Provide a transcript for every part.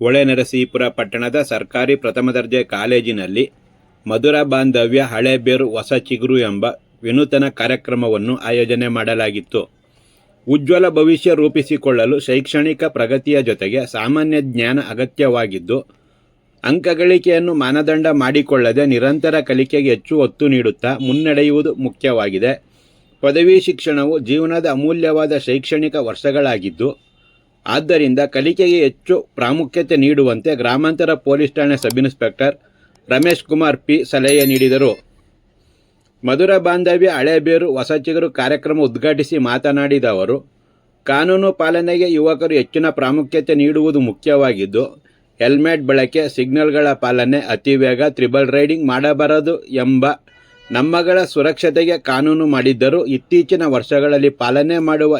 ಹೊಳೆನರಸೀಪುರ ಪಟ್ಟಣದ ಸರ್ಕಾರಿ ಪ್ರಥಮ ದರ್ಜೆ ಕಾಲೇಜಿನಲ್ಲಿ ಮಧುರ ಬಾಂಧವ್ಯ ಹಳೆಬೇರು ಹೊಸ ಚಿಗುರು ಎಂಬ ವಿನೂತನ ಕಾರ್ಯಕ್ರಮವನ್ನು ಆಯೋಜನೆ ಮಾಡಲಾಗಿತ್ತು. ಉಜ್ವಲ ಭವಿಷ್ಯ ರೂಪಿಸಿಕೊಳ್ಳಲು ಶೈಕ್ಷಣಿಕ ಪ್ರಗತಿಯ ಜೊತೆಗೆ ಸಾಮಾನ್ಯ ಜ್ಞಾನ ಅಗತ್ಯವಾಗಿದ್ದು, ಅಂಕಗಳಿಕೆಯನ್ನು ಮಾನದಂಡ ಮಾಡಿಕೊಳ್ಳದೆ ನಿರಂತರ ಕಲಿಕೆಗೆ ಹೆಚ್ಚು ಒತ್ತು ನೀಡುತ್ತಾ ಮುನ್ನಡೆಯುವುದು ಮುಖ್ಯವಾಗಿದೆ. ಪದವಿ ಶಿಕ್ಷಣವು ಜೀವನದ ಅಮೂಲ್ಯವಾದ ಶೈಕ್ಷಣಿಕ ವರ್ಷಗಳಾಗಿದ್ದು ಆದ್ದರಿಂದ ಕಲಿಕೆಗೆ ಹೆಚ್ಚು ಪ್ರಾಮುಖ್ಯತೆ ನೀಡುವಂತೆ ಗ್ರಾಮಾಂತರ ಪೊಲೀಸ್ ಠಾಣೆ sub inspector Ramesh Kumar P ಸಲಹೆ ನೀಡಿದರು. ಮಧುರ ಬಾಂಧವ್ಯ ಹಳೇಬೇರು ಹೊಸ ಕಾರ್ಯಕ್ರಮ ಉದ್ಘಾಟಿಸಿ ಮಾತನಾಡಿದ ಅವರು, ಕಾನೂನು ಪಾಲನೆಗೆ ಯುವಕರು ಹೆಚ್ಚಿನ ಪ್ರಾಮುಖ್ಯತೆ ನೀಡುವುದು ಮುಖ್ಯವಾಗಿದ್ದು, ಹೆಲ್ಮೆಟ್ ಬಳಕೆ, ಸಿಗ್ನಲ್ಗಳ ಪಾಲನೆ, ಅತಿವೇಗ, ತ್ರಿಬಲ್ ರೈಡಿಂಗ್ ಮಾಡಬಾರದು ಎಂಬ ನಮ್ಮಗಳ ಸುರಕ್ಷತೆಗೆ ಕಾನೂನು ಮಾಡಿದ್ದರೂ ಇತ್ತೀಚಿನ ವರ್ಷಗಳಲ್ಲಿ ಪಾಲನೆ ಮಾಡುವ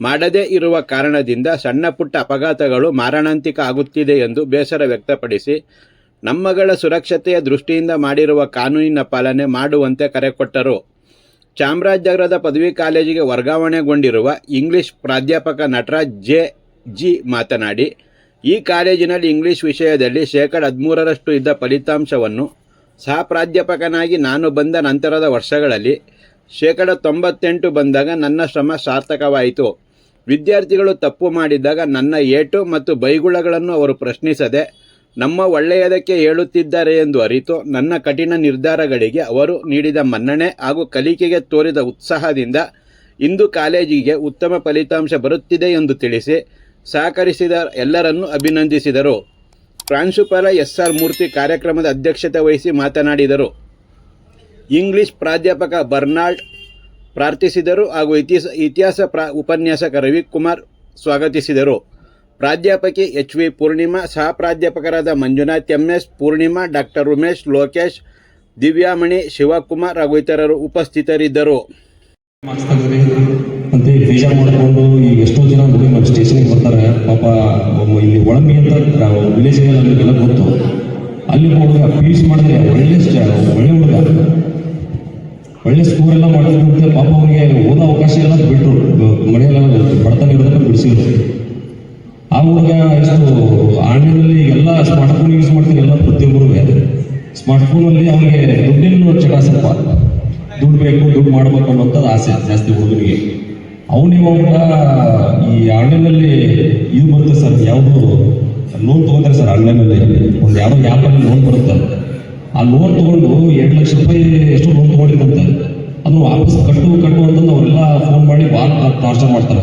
ಮಾಡದೇ ಇರುವ ಕಾರಣದಿಂದ ಸಣ್ಣ ಪುಟ್ಟ ಅಪಘಾತಗಳು ಮಾರಣಾಂತಿಕ ಆಗುತ್ತಿದೆ ಎಂದು ಬೇಸರ ವ್ಯಕ್ತಪಡಿಸಿ, ನಮ್ಮಗಳ ಸುರಕ್ಷತೆಯ ದೃಷ್ಟಿಯಿಂದ ಮಾಡಿರುವ ಕಾನೂನಿನ ಪಾಲನೆ ಮಾಡುವಂತೆ ಕರೆ ಕೊಟ್ಟರು. ಚಾಮರಾಜನಗರದ ಪದವಿ ಕಾಲೇಜಿಗೆ ವರ್ಗಾವಣೆಗೊಂಡಿರುವ ಇಂಗ್ಲಿಷ್ ಪ್ರಾಧ್ಯಾಪಕ ನಟರಾಜ್ ಜೆ. ಜಿ. ಮಾತನಾಡಿ, ಈ ಕಾಲೇಜಿನಲ್ಲಿ ಇಂಗ್ಲಿಷ್ ವಿಷಯದಲ್ಲಿ ಶೇಕಡ ಹದಿಮೂರರಷ್ಟು ಇದ್ದ ಫಲಿತಾಂಶವನ್ನು ಸಹ ಪ್ರಾಧ್ಯಾಪಕನಾಗಿ ನಾನು ಬಂದ ನಂತರದ ವರ್ಷಗಳಲ್ಲಿ ಶೇಕಡ ತೊಂಬತ್ತೆಂಟು ಬಂದಾಗ ನನ್ನ ಶ್ರಮ ಸಾರ್ಥಕವಾಯಿತು. ವಿದ್ಯಾರ್ಥಿಗಳು ತಪ್ಪು ಮಾಡಿದಾಗ ನನ್ನ ಏಟು ಮತ್ತು ಬೈಗುಳಗಳನ್ನು ಅವರು ಪ್ರಶ್ನಿಸದೆ, ನಮ್ಮ ಒಳ್ಳೆಯದಕ್ಕೆ ಹೇಳುತ್ತಿದ್ದಾರೆ ಎಂದು ಅರಿತು ನನ್ನ ಕಠಿಣ ನಿರ್ಧಾರಗಳಿಗೆ ಅವರು ನೀಡಿದ ಮನ್ನಣೆ ಹಾಗೂ ಕಲಿಕೆಗೆ ತೋರಿದ ಉತ್ಸಾಹದಿಂದ ಇಂದು ಕಾಲೇಜಿಗೆ ಉತ್ತಮ ಫಲಿತಾಂಶ ಬರುತ್ತಿದೆ ಎಂದು ತಿಳಿಸಿ ಸಹಕರಿಸಿದ ಎಲ್ಲರನ್ನೂ ಅಭಿನಂದಿಸಿದರು. ಪ್ರಾಂಶುಪಾಲ ಎಸ್ ಆರ್ ಮೂರ್ತಿ ಕಾರ್ಯಕ್ರಮದ ಅಧ್ಯಕ್ಷತೆ ವಹಿಸಿ ಮಾತನಾಡಿದರು. ಇಂಗ್ಲಿಷ್ ಪ್ರಾಧ್ಯಾಪಕ ಬರ್ನಾಲ್ಡ್ ಪ್ರಾರ್ಥಿಸಿದರು ಹಾಗೂ ಇತಿಹಾಸ ಇತಿಹಾಸ ಪ್ರಾ, ಉಪನ್ಯಾಸಕ ರವಿಕುಮಾರ್ ಸ್ವಾಗತಿಸಿದರು. ಪ್ರಾಧ್ಯಾಪಕಿ ಎಚ್ ವಿ ಪೂರ್ಣಿಮಾ ಸಹ ಪ್ರಾಧ್ಯಾಪಕರಾದ Manjunath M S, Purnima, doctor Umesh, Lokesh, Divyamani, Shivakumar ಹಾಗೂ ಇತರರು ಉಪಸ್ಥಿತರಿದ್ದರು. ಅಂತ ಹೇಳಿ ಮಾಡಿಕೊಂಡು ಈಗ ಎಷ್ಟೋ ಜನ ನೋಡಿ ಮತ್ತೆ ಸ್ಟೇಷನ್ಗೆ ಬರ್ತಾರೆ. ಪಾಪ ಇಲ್ಲಿ ಒಳಮಿ ಅಂತ ವಿಲೇಜ್ ನಮಗೆಲ್ಲ ಗೊತ್ತು. ಅಲ್ಲಿ ಹೋಗಿ ಪಿ ಯು ಮಾಡಿದ್ರೆ ಒಳ್ಳೆ ಒಳ್ಳೆ ಹುಡುಗ. ಒಳ್ಳೆ ಸ್ಕೂಲ್ ಎಲ್ಲ ಮಾಡಿದ್ರೆ ಪಾಪ ಅವನಿಗೆ ಓದೋ ಅವಕಾಶ ಎಲ್ಲ ಬಿಟ್ಟರು ಮನೆಯಲ್ಲೆಲ್ಲ ಬಡತನ ಇರೋದನ್ನ ಬಿಡಿಸಿದ್ರು ಆ ಹುಡುಗ ಎಷ್ಟು, ಆನ್ಲೈನಲ್ಲಿ ಎಲ್ಲ ಸ್ಮಾರ್ಟ್ಫೋನ್ ಯೂಸ್ ಮಾಡ್ತೀನಿ ಎಲ್ಲ ಪ್ರತಿಯೊಬ್ಬರು ಸ್ಮಾರ್ಟ್ಫೋನಲ್ಲಿ ಅವನಿಗೆ ದುಡ್ಡಿನ ಚಟ ಸ್ವಲ್ಪ. ದುಡ್ಡು ಬೇಕು, ದುಡ್ಡು ಮಾಡಬೇಕು ಅನ್ನೋಂಥದ್ದು ಆಸೆ ಜಾಸ್ತಿ ಹುಡುಗನಿಗೆ. ಅವನಿವಾಗ ಈ ಆನ್ಲೈನಲ್ಲಿ ಇದು ಬರುತ್ತೆ ಸರ್, ಯಾವುದು ಲೋನ್ ತೊಗೋತಾರೆ ಸರ್ ಆನ್ಲೈನಲ್ಲಿ. ಒಂದು ಯಾವುದೋ ಆ್ಯಪಲ್ಲಿ ಲೋನ್ ಬರುತ್ತೆ. ಆ ಲೋನ್ ತಗೊಂಡು ಎರಡು ಲಕ್ಷ ರೂಪಾಯಿ ಎಷ್ಟು ಲೋನ್ ತಗೊಂಡಿದ್ದಂತೆ ಅದನ್ನು ವಾಪಸ್ ಕಟ್ಟು ಕಟ್ಟು ಅಂತಂದು ಅವರೆಲ್ಲ ಫೋನ್ ಮಾಡಿ ಭಾಳ ಟಾರ್ಚರ್ ಮಾಡ್ತಾರೆ.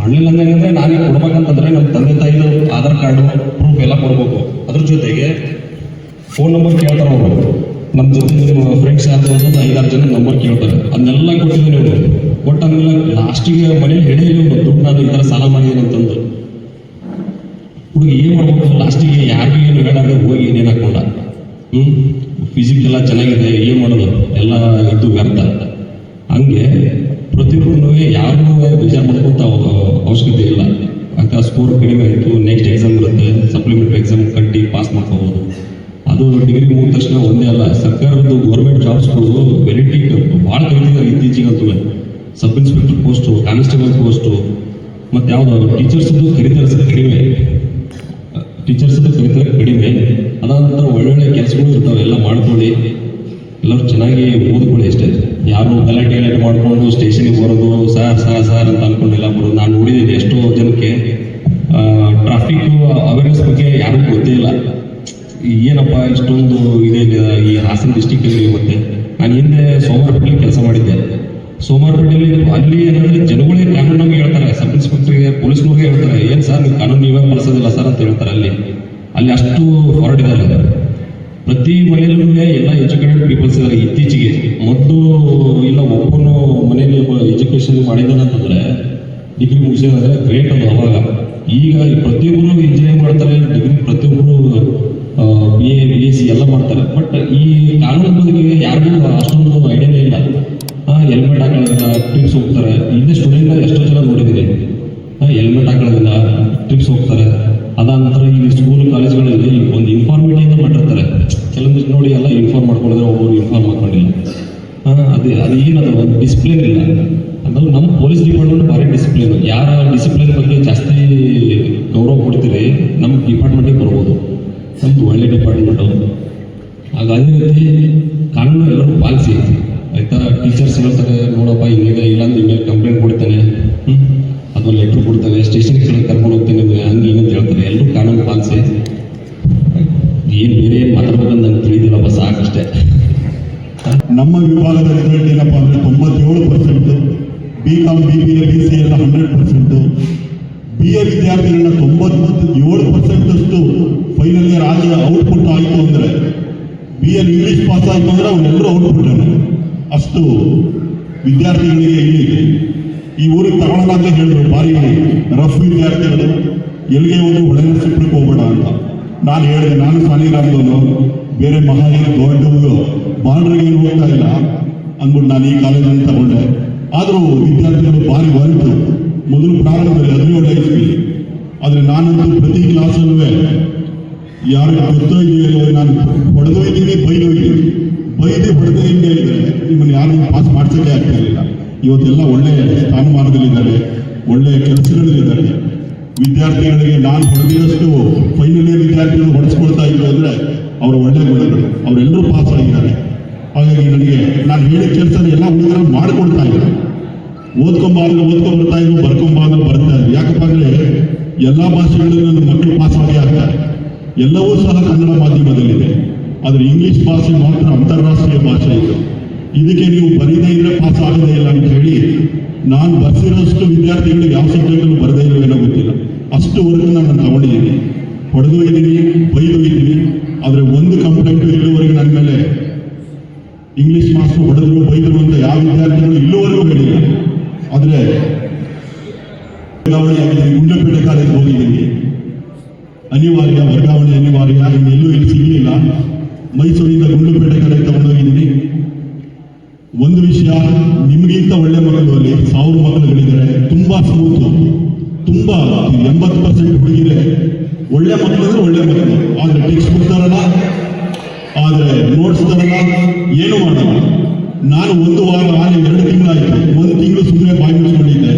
ಆನ್ಲೈನ್ ಅಂದ್ರೆ ನಾನೇ ಕೊಡ್ಬೇಕಂತಂದ್ರೆ ನಮ್ಮ ತಂದೆ ತಾಯಿದು ಆಧಾರ್ ಕಾರ್ಡು ಪ್ರೂಫ್ ಎಲ್ಲ ಕೊಡಬೇಕು. ಅದ್ರ ಜೊತೆಗೆ ಫೋನ್ ನಂಬರ್ ಕೇಳ್ತಾರೆ ಅವರು. ನಮ್ಮ ಜೊತೆ ನಿಮ್ಮ ಫ್ರೆಂಡ್ಸ್ ಯಾರು ಅಂತ ಐದಾರು ಜನ ನಂಬರ್ ಕೇಳ್ತಾರೆ. ಅದನ್ನೆಲ್ಲ ಕೊಟ್ಟಿದ್ದೀನಿ ಅವರು ಕೊಟ್ಟಾದ್ಮೇಲೆ ಲಾಸ್ಟಿಗೆ ಮನೇಲಿ ಹೇಳಿ ದುಡ್ಡು ನಾನು ಈ ಥರ ಸಾಲ ಮಾಡಿದ್ದೀನಿ ಅಂತಂದು. ಹುಡುಗಿ ಏನು ಮಾಡ್ಬೇಕು? ಲಾಸ್ಟಿಗೆ ಯಾರಿಗೂ ಏನು ಹೇಳಾದ್ರೆ ಹೋಗಿ ಏನೇನು ಹಾಕೊಂಡ ಹ್ಞೂ ಫಿಸಿಕ್ಸ್ ಎಲ್ಲ ಚೆನ್ನಾಗಿದೆ, ಏನು ಮಾಡೋದು? ಎಲ್ಲ ಇದು ವ್ಯರ್ಥ. ಹಂಗೆ ಪ್ರತಿಯೊಬ್ಬರು ಯಾರನ್ನೂ ಬೇಜಾರು ಮಾಡ್ಕೊಂತ ಅವ- ಅವಶ್ಯಕತೆ ಇಲ್ಲ. ಅಂತ ಸ್ಕೋರ್ ಕಡಿಮೆ ಆಯಿತು ನೆಕ್ಸ್ಟ್ ಎಕ್ಸಾಮ್ ಬರುತ್ತೆ ಸಪ್ಲಿಮೆಂಟ್ರಿ ಎಕ್ಸಾಮ್ ಕಟ್ಟಿ ಪಾಸ್ ಮಾಡ್ಕೋಬೋದು. ಅದು ಡಿಗ್ರಿ ಮುಗಿದ ತಕ್ಷಣ ಒಂದೇ ಅಲ್ಲ ಸರ್ಕಾರದ ಗೌರ್ಮೆಂಟ್ ಜಾಬ್ಸ್ಗಳು ವೆರೈಟಿ ಭಾಳ ಕಲಿತಿದ್ದಾರೆ ಇತ್ತೀಚೆಗಂತೂ. Sub inspector post constable post ಮತ್ತು ಯಾವುದು ಟೀಚರ್ಸ್ ಕರೀತಾರೆ ಸರ್ ಕಡಿಮೆ. ಟೀಚರ್ಸ್ ಕರಿತಾರೆ ಕಡಿಮೆ. ಅದಾದ ಒಳ್ಳೊಳ್ಳೆ ಕೆಲಸಗಳು ಇರ್ತಾವೆ, ಎಲ್ಲ ಮಾಡ್ಕೊಳ್ಳಿ. ಎಲ್ಲರೂ ಚೆನ್ನಾಗಿ ಓದ್ಕೊಳ್ಳಿ ಅಷ್ಟೇ. ಯಾರು ಗಲಾಟೆ ಗಲಾಟೆ ಮಾಡ್ಕೊಂಡು ಸ್ಟೇಷನ್ಗೆ ಬರೋದು, ಸಾರ್ ಸಾರ್ ಸಾರ್ ಅಂತ ಅನ್ಕೊಂಡು ಎಲ್ಲ ಬರೋದು ನಾನು ನೋಡಿದ್ದೀನಿ ಎಷ್ಟೋ ಜನಕ್ಕೆ ಟ್ರಾಫಿಕ್ ಅವೇರ್ನೆಸ್ ಬಗ್ಗೆ ಯಾರಿಗೂ ಗೊತ್ತೇ ಇಲ್ಲ ಏನಪ್ಪ, ಇಷ್ಟೊಂದು ಇದೆ, ಈ ಹಾಸನ ಡಿಸ್ಟಿಕಲ್ಲಿ ಮತ್ತೆ. ನಾನು ಹಿಂದೆ ಸೋಮವಾರಪೇಟೆಯಲ್ಲಿ ಕೆಲಸ ಮಾಡಿದ್ದೆ. ಸೋಮವಾರಪೇಟೆಯಲ್ಲಿ ಅಲ್ಲಿ ಏನಂದ್ರೆ ಜನಗಳೇ ಕಾನೂನು ನಮ್ಗೆ ಹೇಳ್ತಾರೆ. ಸಬ್ ಇನ್ಸ್ಪೆಕ್ಟರ್ಗೆ ಪೊಲೀಸ್ನವ್ರಿಗೆ ಹೇಳ್ತಾರೆ. ಏನು ಸರ್ ನೀವು ಕಾನೂನು ನೀವೇ ಬಳಸೋದಿಲ್ಲ ಸರ್ ಅಂತ ಹೇಳ್ತಾರೆ ಅಲ್ಲಿ. ಅಲ್ಲಿ ಅಷ್ಟು ಹೊರಟಿದ್ದಾರೆ ಪ್ರತಿ ಮನೆಯಲ್ಲೂ ಎಲ್ಲ ಎಜುಕೇಟೆಡ್ ಪೀಪಲ್ಸ್ ಇದ್ದಾರೆ. ಇತ್ತೀಚೆಗೆ ಮೊದಲು ಇಲ್ಲ, ಒಬ್ಬನು ಮನೆಯಲ್ಲಿ ಎಜುಕೇಶನ್ ಮಾಡಿದ್ದಾನಂತಂದ್ರೆ ಡಿಗ್ರಿ ಮುಗಿಸಿದ್ರೆ ಗ್ರೇಟ್ ಅದು ಅವಾಗ. ಈಗ ಪ್ರತಿಯೊಬ್ಬರು ಇಂಜಿನಿಯರಿಂಗ್ ಮಾಡ್ತಾರೆ, ಡಿಗ್ರಿ ಪ್ರತಿಯೊಬ್ಬರು B A B S C ಎಲ್ಲ ಮಾಡ್ತಾರೆ. ಬಟ್ ಈ ಕಾನೂನು ಬಗ್ಗೆ ಯಾರಿಗೂ ಅಷ್ಟೊಂದು ಐಡಿಯಾನೇ ಇಲ್ಲ. ಹೆಲ್ಮೆಟ್ ಹಾಕೊಳ್ಳೋದಿಲ್ಲ ಟ್ರಿಪ್ಸ್ ಹೋಗ್ತಾರೆ. ಇಲ್ಲೇ ಸ್ಟೂಡೆಂಟ್ ಎಷ್ಟೋ ಜನ ನೋಡಿದ್ದೀನಿ ಹೆಲ್ಮೆಟ್ ಹಾಕೊಳ್ಳೋದಿಲ್ಲ ಟ್ರಿಪ್ಸ್ ಹೋಗ್ತಾರೆ ಅದಾದ ನಂತರ ಈ ಸ್ಕೂಲ್ ಕಾಲೇಜ್ಗಳಲ್ಲಿ ಒಂದು ಇನ್ಫಾರ್ಮೇಟಿವ್ ಅಂತ ಮಾಡಿರ್ತಾರೆ ಕೆಲವೊಂದು ನೋಡಿ ಎಲ್ಲ ಇನ್ಫಾರ್ಮ್ ಮಾಡ್ಕೊಂಡಿದ್ರೆ ಒಬ್ಬರು ಇನ್ಫಾರ್ಮ್ ಮಾಡ್ಕೊಂಡಿಲ್ಲ ಹಾ, ಅದೇ ಅದು ಏನದು ಒಂದು ಡಿಸಿಪ್ಲಿನ್ ನಮ್ಮ ಪೊಲೀಸ್ ಡಿಪಾರ್ಟ್ಮೆಂಟ್ ಭಾರಿ ಡಿಸಿಪ್ಲಿನ್ ಯಾರ ಡಿಸಿಪ್ಲಿನ್ ಬಗ್ಗೆ ಜಾಸ್ತಿ ಗೌರವ ಕೊಡ್ತೀರಿ, ನಮ್ಮ ಡಿಪಾರ್ಟ್ಮೆಂಟಿಗೆ ಬರ್ಬೋದು. ನಮ್ಮದು ಒಳ್ಳೆ ಡಿಪಾರ್ಟ್ಮೆಂಟು ಅದೇ. ರೀತಿ ಕಾನೂನು ಎಲ್ಲರೂ ಪಾಲಿಸಿ. ಆಯ್ತಾ? ಟೀಚರ್ಸ್ ಹೇಳ್ತಾರೆ ನೋಡಪ್ಪ ಹಿಂಗಿದೆ ಇಲ್ಲಾಂದ್ರೆ ಹಿಂಗೆ ಕಂಪ್ಲೇಂಟ್ ಕೊಡ್ತಾನೆ. ಹ್ಞೂ ಅದನ್ನ ಲೆಟ್ರ್ ಕೊಡ್ತಾನೆ ಸ್ಟೇಷನ್ ಕಡೆ ಕರ್ಕೊಂಡು ಹೋಗ್ತಾನೆ ಹಂಗೆ ಹಿಂಗೆ ಅಂತ ಹೇಳ್ತಾರೆ. ಎಲ್ಲರೂ ಕಾನೂನು ಪಾಲಿಸಿ. ಏನು ಬೇರೆ ಏನು ಮಾತಾಡ್ಬೇಕಂತ ನಂಗೆ ತಿಳಿದಿಲ್ಲಪ್ಪ, ಸಾಕಷ್ಟೇ. ನಮ್ಮ ವಿಭಾಗದ ವಿದ್ಯಾರ್ಥಿಗಳನ್ನ ತೊಂಬತ್ತು ಏಳು ಪರ್ಸೆಂಟಷ್ಟು ಫೈನಲ್ ಇಯರ್ ಆಗಿ ಔಟ್ಪುಟ್ ಆಯಿತು ಅಂದ್ರೆ ಬಿ ಎನ್ ಇಂಗ್ಲಿಷ್ ಪಾಸ್ ಆಯಿತು ಅಂದ್ರೆ ಅವರೆಲ್ಲರೂ ಔಟ್ಪುಟ್ ಅಷ್ಟು ವಿದ್ಯಾರ್ಥಿಗಳಿಗೆ ಇಲ್ಲಿ ಈ ಊರಿಗೆ ತಗೊಳ್ಳೋಣ ಅಂತ ಹೇಳಿದ್ರು. ಭಾರಿ ರಫ್ ವಿದ್ಯಾರ್ಥಿಗಳು ಎಲ್ಲಿಗೆ ಒಂದು ಒಳ್ಳೆ ಸಿಪ್ಪಿಗೆ ಹೋಗ್ಬೇಡ ಅಂತ. ನಾನು ಹೇಳಿದೆ, ನಾನು ಸಾಲಿಗ್ರಾಮದವನು ಬೇರೆ ಮಹಾ ಏನು ದೊಡ್ಡ ಬಾಂಡ್ರಿಗೆ ಏನು ಹೋಗ್ತಾ ಇಲ್ಲ. ಅಂದ್ಬಿಟ್ಟು ನಾನು ಈ ಕಾಲೇಜನ್ನು ತಗೊಂಡೆ. ಆದರೂ ವಿದ್ಯಾರ್ಥಿಗಳು ಭಾರಿ ಹೊರಟು ಮೊದಲು ಪ್ರಾರಂಭದಲ್ಲಿ ಹದಿನೇಳು ಇಸ್ವಿ ಆದರೆ ನಾನಂತೂ ಪ್ರತಿ ಕ್ಲಾಸಲ್ಲೂ ಯಾರು ಗೊತ್ತೋ ಇದೆಯಲ್ಲ ನಾನು ಹೊಡೆದೋ ಇದ್ದೀನಿ ಬೈದೋ ಇದ್ದೀನಿ ಬೈದು ಹೊಡೆದೇ ಹಿಂಗೆ ಹೇಳಿದ್ರೆ ನಿಮ್ಮನ್ನು ಯಾರು ಪಾಸ್ ಮಾಡ್ಸೋಕೆ ಆಗ್ತಾ ಇರಲಿಲ್ಲ ಇವತ್ತೆಲ್ಲ ಒಳ್ಳೆಯ ಸ್ಥಾನಮಾನದಲ್ಲಿದ್ದಾರೆ, ಒಳ್ಳೆಯ ಕೆಲಸಗಳಲ್ಲಿದ್ದಾರೆ ವಿದ್ಯಾರ್ಥಿಗಳಿಗೆ ನಾನು ಹೊಡೆದಿರೋಷ್ಟು ಫೈನಲ್ ಇಯರ್ ವಿದ್ಯಾರ್ಥಿಗಳು ಹೊಡೆಸ್ಕೊಳ್ತಾ ಇದ್ರು ಅಂದರೆ ಅವರು ಒಳ್ಳೆ ಗುಣಗಳು. ಅವರೆಲ್ಲರೂ ಪಾಸ್ ಆಗಿದ್ದಾರೆ. ಹಾಗಾಗಿ ನನಗೆ ನಾನು ಹೇಳಿದ ಕೆಲಸ ಎಲ್ಲ ಹುಡುಗರು ಮಾಡಿಕೊಡ್ತಾ ಇದ್ದಾರೆ. ಓದ್ಕೊಂಬ ಅಂದ್ರೆ ಓದ್ಕೊಂಡ್ ಬರ್ತಾ ಇದ್ರು ಬರ್ಕೊಂಬ ಅಂದ್ರೆ ಬರ್ತಾ ಇದ್ರು ಯಾಕಪ್ಪ ಅಂದ್ರೆ ಎಲ್ಲಾ ಭಾಷೆಗಳಲ್ಲಿ ನನ್ನ ಮಕ್ಕಳು ಪಾಸ್ ಆಗಿ ಆಗ್ತಾರೆ. ಎಲ್ಲವೂ ಸಹ ಕನ್ನಡ ಮಾಧ್ಯಮದಲ್ಲಿದೆ. ಆದರೆ ಇಂಗ್ಲಿಷ್ ಭಾಷೆ ಮಾತ್ರ ಅಂತಾರಾಷ್ಟ್ರೀಯ ಭಾಷೆ ಇದು. ಇದಕ್ಕೆ ನೀವು ಬರೀದೇ ಇದ್ರೆ ಪಾಸ್ ಆಗದೇ ಇಲ್ಲ ಅಂತ ಹೇಳಿ ನಾನು ಬರ್ಸಿರೋಷ್ಟು ವಿದ್ಯಾರ್ಥಿಗಳು ಯಾವ ಸಬ್ಜೆಕ್ಟಲ್ಲೂ ಬರದೇ ಇಲ್ವೇನೋ ಗೊತ್ತಿಲ್ಲ. ಅಷ್ಟು ವರ್ಕ್ ನಾನು ತಗೊಂಡಿದ್ದೀನಿ. ಹೊಡೆದು ಇದ್ದೀನಿ ಬೈದು ಇದ್ದೀನಿ ಆದರೆ ಒಂದು ಕಂಪ್ಲೇಂಟ್ ಇಲ್ಲಿವರೆಗೆ ನನ್ನ ಮೇಲೆ ಇಂಗ್ಲಿಷ್ ಮಾಸ್ಟರ್ ಹೊಡೆದ್ರು, ಬೈದರು ಅಂತ ಯಾವ ವಿದ್ಯಾರ್ಥಿಗಳು ಇಲ್ಲಿವರೆಗೂ ಹೇಳಿಲ್ಲ. ಆದರೆ ವರ್ಗಾವಣೆ ಆಗಿದೆ ಗುಂಡ್ಲಪೇಟೆ ಕಾಲೇಜ್ ಹೋಗಿದ್ದೀನಿ ಅನಿವಾರ್ಯ, ವರ್ಗಾವಣೆ ಅನಿವಾರ್ಯ ಎಲ್ಲೂ ಇಲ್ಲಿ ಸಿಗಲಿಲ್ಲ. ಮೈಸೂರಿಂದ ಗುಂಡ್ಲಪೇಟೆ ಕಾಲೇಜ್ ತಗೊಂಡೋಗಿದ್ದೀನಿ. ಒಂದು ವಿಷಯ, ನಿಮಗಿಂತ ಒಳ್ಳೆ ಮಕ್ಕಳು ಅಲ್ಲಿ ಸಾವಿರ ಮಕ್ಕಳುಗಳಿದ್ದಾರೆ. ತುಂಬಾ ಸ್ಮೂತ್, ತುಂಬಾ, ಎಂಬತ್ತು ಪರ್ಸೆಂಟ್ ಹುಡುಗಿರೆ. ಒಳ್ಳೆ ಮಕ್ಕಳು ಒಳ್ಳೆ ಮಕ್ಕಳು. ಆದ್ರೆ ಟೆಕ್ಸ್ಟ್ ಬುಕ್ ತರಲ್ಲ, ಆದ್ರೆ ನೋಟ್ಸ್ ತರಲ್ಲ, ಏನು ಮಾಡಲ್ಲ. ನಾನು ಒಂದು ವಾರ ಆನೆ ಎರಡು ತಿಂಗಳಾಯ್ತು. ಒಂದು ತಿಂಗಳು ಸುಮ್ಮನೆ ಬಾಯಿ ಮುಚ್ಕೊಂಡಿದ್ದೆ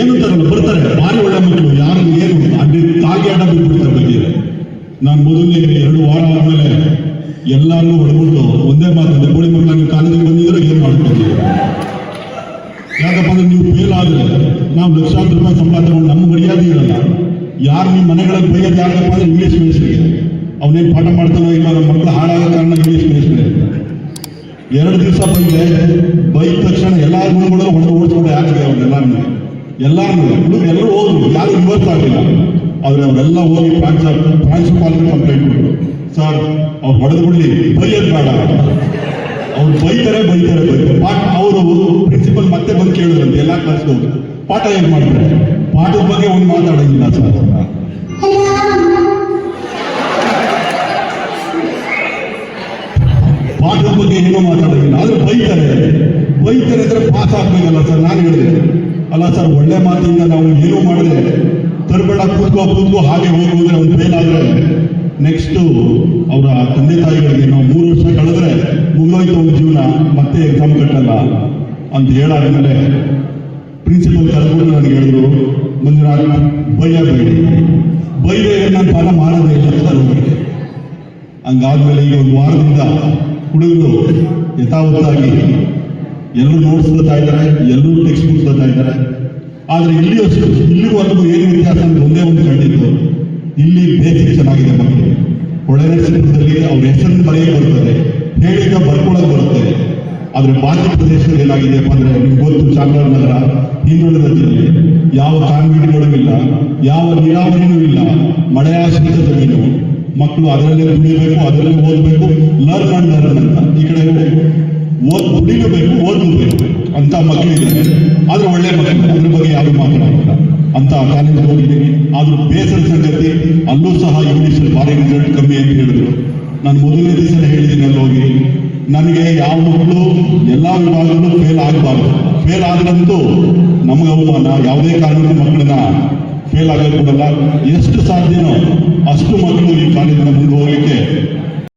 ಏನು ತರಲ್ಲ ಬರ್ತಾರೆ. ಭಾರಿ ಒಳ್ಳೆ ಮಕ್ಕಳು. ಯಾರು ಏನು ಅಲ್ಲಿ ತಾಗಿ ಅಡ್ಡ ಬಿಟ್ಬಿಡ್ತಾರೆ ಬಗ್ಗೆ. ನಾನು ಮೊದಲನೇ ಎರಡು ವಾರ ಆದ್ಮೇಲೆ ಎಲ್ಲಾರನ್ನೂ ಹೊಡೆದ್ಬಿಟ್ಟು ಒಂದೇ ಮಾತು ಕೋಳಿ ಮಕ್ಕಳು, ನೀವು ಕಾಲೇಜಿಗೆ ಬಂದಿದ್ರೆ ಏನು ಮಾಡ್ಕೊಂಡಿದ್ದೀರ ಯಾಕಪ್ಪ ಅಂದ್ರೆ, ನೀವು ಫೇಲ್ ಆದ್ರೆ ನಾವು ಲಕ್ಷಾಂತರ ರೂಪಾಯಿ ಸಂಬಳ ತಗೊಂಡು ನಮ್ಮ ಮರ್ಯಾದೆ ಇರಲ್ಲ. ಯಾರು ನಿಮ್ಮ ಮನೆಗಳಲ್ಲಿ ಬೈಯೋದು ಯಾರಪ್ಪ ಅಂದ್ರೆ, ಇಂಗ್ಲೀಷ್ ಮೀಡಿಯಸ್ಗೆ ಅವನೇನು ಪಾಠ ಮಾಡ್ತಾನೋ ಇಲ್ಲ ನಮ್ಮ ಮಕ್ಕಳು ಹಾಳಾಗೋ ಕಾರಣ ಇಂಗ್ಲೀಷ್ ಮೀಡಿಯಸ್ಗೆ ಎರಡು ದಿವಸ ಬಂದೆ ಬೈದ ತಕ್ಷಣ ಎಲ್ಲಾ ಗುಣಗಳು ಹೊಡೆದು ಓಡಿಸ್ಕೊಂಡು ಯಾಕೆ ಅವ್ರನ್ನೆಲ್ಲಾರು ಎಲ್ಲಾರು ಹುಡುಗ ಎಲ್ಲರೂ ಹೋದ್ರು. ಯಾರು ರಿವರ್ಸ್ ಆಗಲಿಲ್ಲ. ಆದ್ರೆ ಅವರೆಲ್ಲ ಹೋಗಿ ಪ್ರಾಂಶ ಪ್ರಾಂಶುಪಾಲರಿಗೆ ಕಂಪ್ಲೇಂಟ್ ಕೊಟ್ಟರು ಸರ್, ಅವ್ರು ಹೊಡೆದು ಬಿಡ್ಲಿ ಬೈಯೋದು ಬೇಡ. ಅವ್ರು ಬೈತಾರೆ ಬೈತಾರೆ ಬೈತಾರೆ. ಪಾಠ ಅವರು ಪ್ರಿನ್ಸಿಪಲ್ ಮತ್ತೆ ಬಂದು ಕೇಳಿದ್ರಂತೆ ಎಲ್ಲ ಕ್ಲಾಸ್ದವ್ರು ಪಾಠ ಏನ್ ಮಾಡ್ತಾರೆ? ಪಾಠದ ಬಗ್ಗೆ ಒಂದು ಮಾತಾಡೋದಿಲ್ಲ ಸರ್. ಬಗ್ಗೆ ಏನು ಮಾತಾಡೋದಿಲ್ಲ. ಆದ್ರೆ ಬೈತಾರೆ. ಬೈತಾರೆ ಅಂದ್ರೆ ಪಾಸ್ ಆಗ್ಬೇಕಲ್ಲ ಸರ್ ನಾನು ಹೇಳಿದೆ. ಅಲ್ಲ ಸರ್ ಒಳ್ಳೆ ಮಾತಿಂದ ನಾವು ಏನೂ ಮಾಡಿದೆ ತರಬೇಡ, ಕೂತ್ಕೋ ಕೂತ್ಕೋ, ಹಾಗೆ ಹೋಗಿ ಹೋದ್ರೆ ಅವ್ನು ಫೇಲ್ ಆದ್ರೆ ನೆಕ್ಸ್ಟ್ ಅವರ ತಂದೆ ತಾಯಿಗಳಿಗೆ ನಾವು ಮೂರು ವರ್ಷ ಕಳೆದ್ರೆ ಮುಗಿದೋಯ್ತು ಅವ್ನ ಜೀವನ, ಮತ್ತೆ ಎಕ್ಸಾಮ್ ಕಟ್ಟಲ್ಲ ಅಂತ ಹೇಳಾದ್ಮೇಲೆ ಪ್ರಿನ್ಸಿಪಲ್ ಕರ್ಕೊಂಡು ನನಗೆ ಹೇಳಿದ್ರು, ಮಂಜುನಾಥ್, ಬೈಯ ಬೈಡಿ ಬೈಯ ನಾನು ಪಾಠ ಮಾಡೋದೇ ಇಲ್ಲ ಹಂಗಾದ್ಮೇಲೆ ಈಗ ಒಂದು ವಾರದಿಂದ ಹುಡುಗರು ಯಥಾವತ್ತಾಗಿ ಎಲ್ಲರೂ ನೋಟ್ಸ್ ಬರ್ತಾ ಇದ್ದಾರೆ, ಎಲ್ಲರೂ ಟೆಕ್ಸ್ಟ್ ಬುಕ್ಸ್ ಬರ್ತಾ ಇದ್ದಾರೆ. ಆದ್ರೆ ಇಲ್ಲಿ ಅಷ್ಟು ಇಲ್ಲಿವರೆಗೂ ಏನು ವ್ಯತ್ಯಾಸ ಅಂದ್ರೆ ಒಂದೇ ಒಂದು ಕಂಡಿದ್ದು ಇಲ್ಲಿ ಬೇಸಿಕ್ ಚೆನ್ನಾಗಿದೆ ಮಕ್ಕಳು. ಒಳ್ಳೆಯ ಚಿತ್ರದಲ್ಲಿ ಅವ್ರ ಹೆಸರನ್ನು ಬರೆಯ ಬರ್ತದೆ. ಹೇಳಿದ ಬರ್ಕೊಳಕ್ ಬರುತ್ತೆ. ಆದ್ರೆ ಬಾಕಿ ಪ್ರದೇಶದಲ್ಲಿ ಏನಾಗಿದೆ ಅಂದ್ರೆ ನಿಮ್ಗೆ ಗೊತ್ತು, ಚಾಮರಾಜನಗರ, ಹಿಂದುಳಿದ ಜಿಲ್ಲೆ. ಯಾವ ಕಾನ್ವೆಂಟ್ಗಳು ಇಲ್ಲ, ಯಾವ ನೀರಾವರಿಯೂ ಇಲ್ಲ ಮಳೆಯಾಶ್ರಿತ ಜಮೀನು ಮಕ್ಕಳು ಅದರಲ್ಲೇ ದುಡಿಬೇಕು ಅದರಲ್ಲೇ ಓದಬೇಕು ಲರ್ನ್ ಅಂಡ್ ಲರ್ನ್ ಅಂತ. ಈ ಕಡೆ ಓದ್ ದುಡಿಲಬೇಕು ಓದಬೇಕು ಅಂತ ಮಕ್ಕಳಿದ್ದಾರೆ ಆದ್ರೆ ಒಳ್ಳೆ ಮಕ್ಕಳು, ಅದ್ರ ಬಗ್ಗೆ ಯಾರು ಮಾತಾಡೋದಿಲ್ಲ. ಅಂತ ಕಾಲೇಜ್ ಹೋಗಿದ್ದೀನಿ ಆದ್ರೂ ಬೇಸರ ಸಂಗತಿ, ಅಲ್ಲೂ ಸಹ ಇಂಗ್ಲಿಷ್ ಭಾರಿ ರಿಸಲ್ಟ್ ಕಮ್ಮಿ ಅಂತ ಹೇಳಿದ್ರು. ನಾನು ಮೊದಲನೇ ದಿವಸ ಹೇಳಿದ್ದೀನಿ ಅಲ್ಲಿ ಹೋಗಿ. ನನಗೆ ಯಾವ ಮಕ್ಕಳು, ಎಲ್ಲ ವಿಭಾಗಗಳು ಫೇಲ್ ಆಗಬಾರ್ದು. ಫೇಲ್ ಆದ್ರಂತೂ ನಮಗೆ ಅವಮಾನ, ಯಾವುದೇ ಕಾರಣಕ್ಕೂ ಮಕ್ಕಳನ್ನ ಫೇಲ್ ಆಗೋದು ಎಷ್ಟು ಸಾಧ್ಯನೋ ಅಷ್ಟು ಮಕ್ಕಳು ಈ ಕಾಲೇಜಿನ ಮುಂದೆ ಹೋಗ್ಲಿಕ್ಕೆ